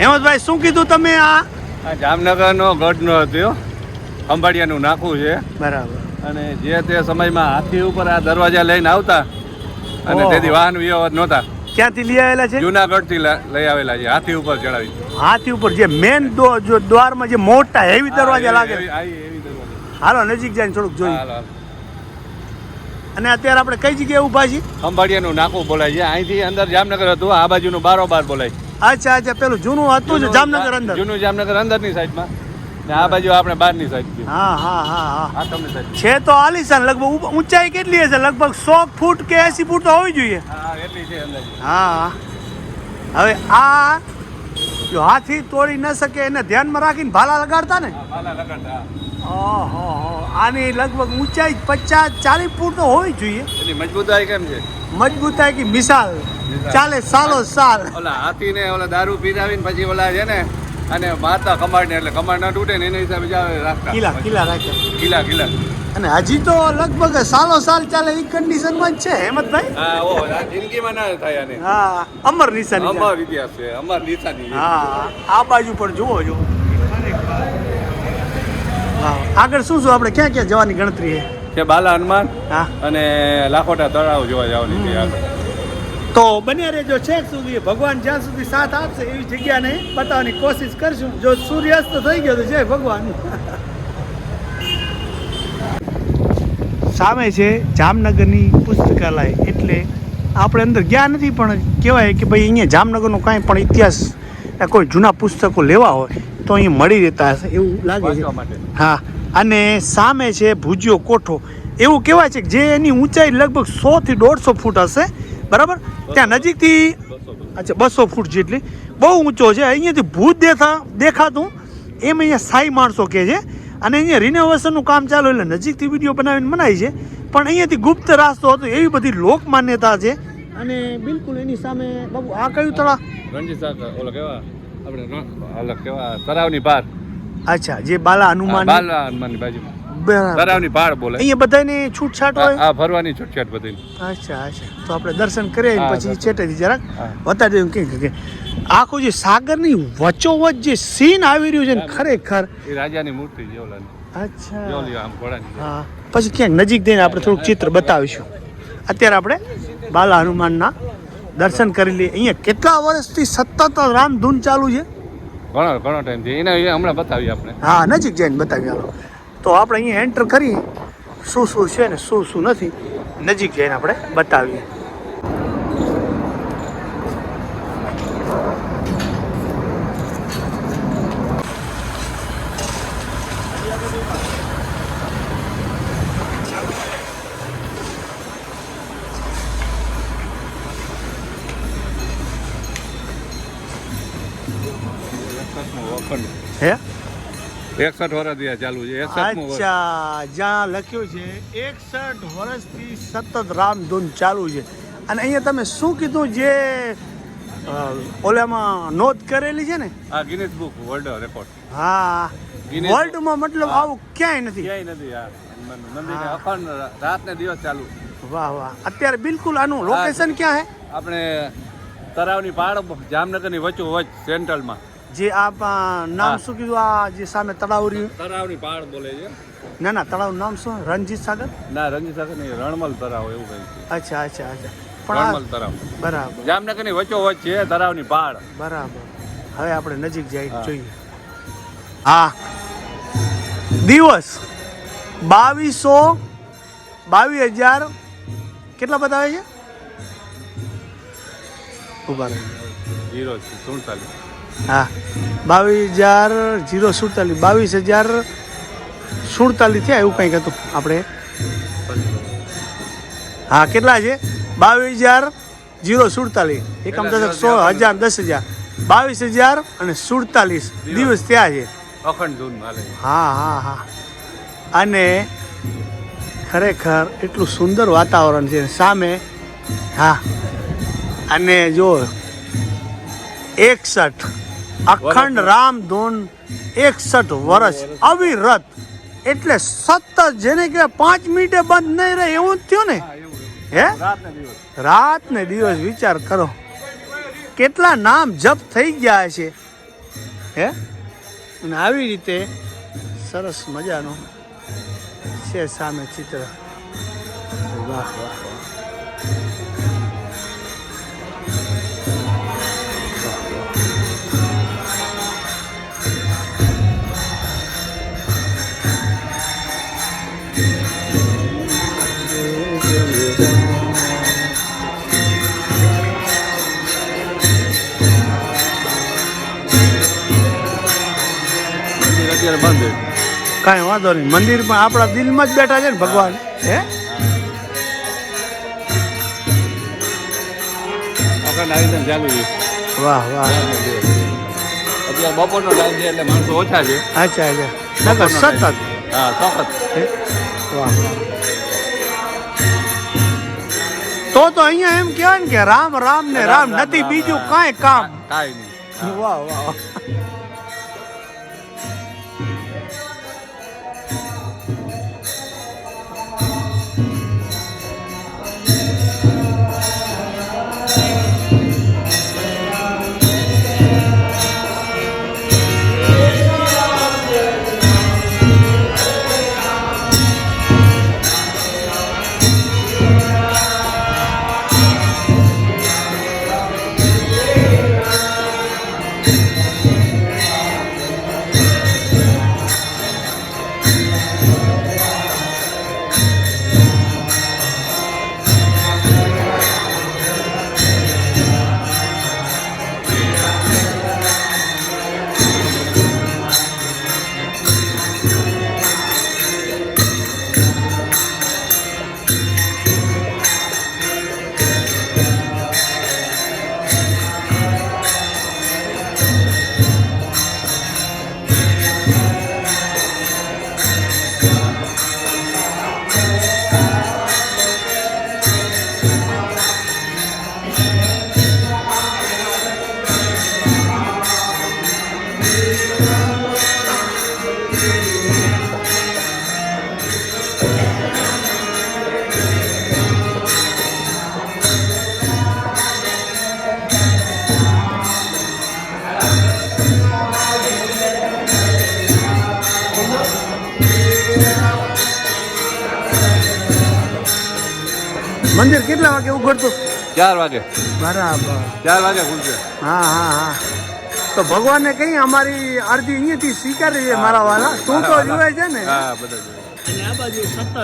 હેમંતભાઈ શું કીધું તમે આ? જામનગરનો ગઢનો હતો અંબાડિયાનું નાખું છે. બરાબર. અને જે તે સમયમાં હાથી ઉપર આ દરવાજા લઈને આવતા અને તેથી વાહન વ્યવહાર નહોતા. ક્યાંથી લઈ આવેલા છે? જુનાગઢથી થી લઈ આવેલા છે હાથી ઉપર ચડાવી. હાથી ઉપર જે મેન જો દ્વારમાં જે મોટા હેવી દરવાજા લાગે. હાલો નજીક જઈને થોડુંક જોઈએ. અને અત્યારે આપણે કઈ જગ્યાએ ઊભા છીએ? અંબાડિયાનું નાકું બોલાય છે. અહીંથી અંદર જામનગર હતું આ બાજુનું બારોબાર બોલાય અચ્છા અચ્છા પેલું જૂનું હતું જ જામનગર અંદર. જૂનું જામનગર અંદરની સાઈડમાં ને આ બાજુ આપણે બહારની સાઈડ હા હા હા હા. આ તમને સાઈડ છે તો આલીશાન લગભગ ઊંચાઈ કેટલી હશે? લગભગ સો ફૂટ કે એસી ફૂટ તો હોવી જોઈએ. હા એટલી છે હા હવે આ જો હાથી તોડી ન શકે એને ધ્યાનમાં રાખીને ભાલા લગાડતા ને? ભાલા લગાડતા, ઓહો આની લગભગ ઊંચાઈ પચાસ ચાલીસ ફૂટ તો હોવી જોઈએ. એની મજબૂતાઈ કેમ છે? મજબૂતાઈ કે મિસાલ. ચાલે સાલો સાલ ઓલા હાથીને ઓલા દારૂ પીરાવીને પછી ઓલા છે ને અને માતા કમાડ ને એટલે કમાડ ના તૂટે ને એના હિસાબે જાવે રાખતા. કિલા કિલા રાખે. કિલા કિલા અને હજી તો લગભગ સાલો સાલ ચાલે એ કન્ડિશનમાં જ છે હેમંતભાઈ? હા ઓ જિંદગીમાં ના થાય આને. હા અમર નિશાની અમર ઇતિહાસ છે અમર નિશાની હા આ બાજુ પણ જુઓ જો હા આગળ શું શું આપણે ક્યાં ક્યાં જવાની ગણતરી છે? છે બાલા હનુમાન હા. અને લાખોટા તળાવ જોવા જવાની છે આગળ. તો બને રહેજો છેક સુધી. ભગવાન જ્યાં સુધી સાથ આપશે એવી જગ્યાને બતાવવાની કોશિશ કરશું. જો સૂર્યાસ્ત થઈ ગયો તો જય ભગવાન. સામે છે જામનગરની પુસ્તકાલય. એટલે આપણે અંદર ગયા નથી પણ કહેવાય કે ભાઈ અહીંયા જામનગરનો કાંઈ પણ ઇતિહાસ કોઈ જૂના પુસ્તકો લેવા હોય તો અહીં મળી રહેતા હશે એવું લાગે છે. હા. અને સામે છે ભુજિયો કોઠો. એવું કહેવાય છે કે જે એની ઊંચાઈ લગભગ સોથી દોઢસો ફૂટ હશે. બરાબર? ત્યાં નજીકથી. અચ્છા બસો ફૂટ જેટલી. બહુ ઊંચો છે. અહીંયાથી ભૂત દેખા દેખાતું. એમ અહીંયા સાઈ માણસો કહે છે. અને અહીંયા રિનોવેશનનું કામ ચાલુ એટલે નજીકથી વીડિયો બનાવીને મનાય છે. પણ અહીંયાથી ગુપ્ત રાસ્તો હતો. એવી બધી લોક માન્યતા છે. અને બિલકુલ એની સામે બાબુ આ કયું તળા રણજીત સાગર ઓલા કેવા? આપણે રણ- કેવા? તળાવની પાર અચ્છા જે બાલા હનુમાન બાલા હનુમાનની બાજુમાં. બરાબર. ભાડ બોલે અહીંયા બધાને છૂટછાટ હોય? આ ફરવાની છૂટછાટ બધી અચ્છા અચ્છા. તો આપણે દર્શન કરીએ પછી ચેટેથી જરાક. બતાવી દઉં કે કે આખું જે સાગરની વચોવચ જે સીન આવી રહ્યું છે ને ખરેખર. એ રાજાની મૂર્તિ છે અચ્છા. આમ ઘોડાની હા. પછી ક્યાંક નજીક જઈને આપણે થોડુંક ચિત્ર બતાવીશું. અત્યારે આપણે બાલા હનુમાનના દર્શન કરી લઈએ. અહીંયા કેટલા વર્ષથી સતત રામધૂન ચાલુ છે? ઘણો ઘણો ટાઈમ છે એને હમણાં બતાવી આપણે. હા નજીક જઈને બતાવી હાલો. તો આપણે અહીંયા એન્ટર કરી શું શું છે ને શું શું નથી, નજીક જઈને આપણે બતાવીએ. હે એકસઠ વર્ષ થયા ચાલુ છે અચ્છા જ્યાં લખ્યું છે એકસઠ વર્ષથી સતત રામધૂન ચાલુ છે. અને અહીંયા તમે શું કીધું જે ઓલામાં નોંધ કરેલી છે ને? આ ગિનિસ બુક વર્લ્ડ રેકોર્ડ હા વર્લ્ડમાં મતલબ આવું ક્યાંય નથી. ક્યાંય નથી હા. અખંડ રાત ને દિવસ ચાલુ. વાહ વાહ. અત્યારે બિલકુલ આનું લોકેશન ક્યાં હે? આપણે તરાવની પાડ જામનગરની વચ્ચો વચ સેન્ટ્રલમાં જે આપ નામ શું કીધું? આ જે સામે તળાવ રહ્યું તળાવની પાડ બોલે છે. ના ના તળાવનું નામ શું? રણજીત સાગર? ના રણજીત સાગર નહીં રણમલ તળાવ એવું કંઈ છે. અચ્છા અચ્છા અચ્છા. પણ રણમલ તળાવ. બરાબર. જામનગરની વચ્ચો વચ્ચે છે તળાવની પાડ બરાબર. હવે આપણે નજીક જઈ. જોઈએ. હા. દિવસ બાવીસો બાવીસ હજાર કેટલા બતાવે છે? ઊભા રહે. જીરો સુડતાલીસ. હા. બાવીસ હજાર જીરો સુડતાલીસ. બાવીસ હજાર સુડતાલીસ થયા એવું કંઈક હતું આપણે. હા કેટલા છે? બાવીસ હજાર જીરો સુડતાલીસ. એકમ દશક સો હજાર દસ હજાર. બાવીસ હજાર અને સુડતાલીસ દિવસ. થયા છે. અખંડ ધૂન હા હા હા. અને ખરેખર એટલું સુંદર વાતાવરણ છે. સામે હા. અને જો એકસઠ. અખંડ રામધૂન એકસઠ વર્ષ અવિરત. એટલે સતત જેને કે પાંચ મિનિટે બંધ નહીં રહે, એવું જ થયું ને? હા? રાત ને દિવસ વિચાર કરો. કેટલા નામ જપ થઈ ગયા છે. હે? અને આવી રીતે સરસ મજાનું છે સામે ચિત્ર. વાહ વાહ. કાંઈ વાંધો નહીં. મંદિરમાં આપણા દિલમાં જ બેઠા છે ને ભગવાન. હે? વાહ વાહ. અત્યારે બપોરનો ટાઈમ છે એટલે માણસો ઓછા છે. અચ્છા અચ્છા. નકર સતત. હા વાહ વાહ. તો તો અહીંયા એમ કહેવાય ને કે રામ રામ ને રામ. નથી બીજું કાંઈ કામ. કાંઈ નહીં. વાહ વાહ. મંદિર કેટલા વાગે ઉઘડતું? ચાર વાગે. બરાબર ચાર વાગે ખુલશે. હા હા હા. તો ભગવાને કઈ અમારી અરજી અહીંયાથી સ્વીકારી છે મારા વાલા. તું તો જોવે છે ને. હા બધા જોવે. અને આ બાજુ સતત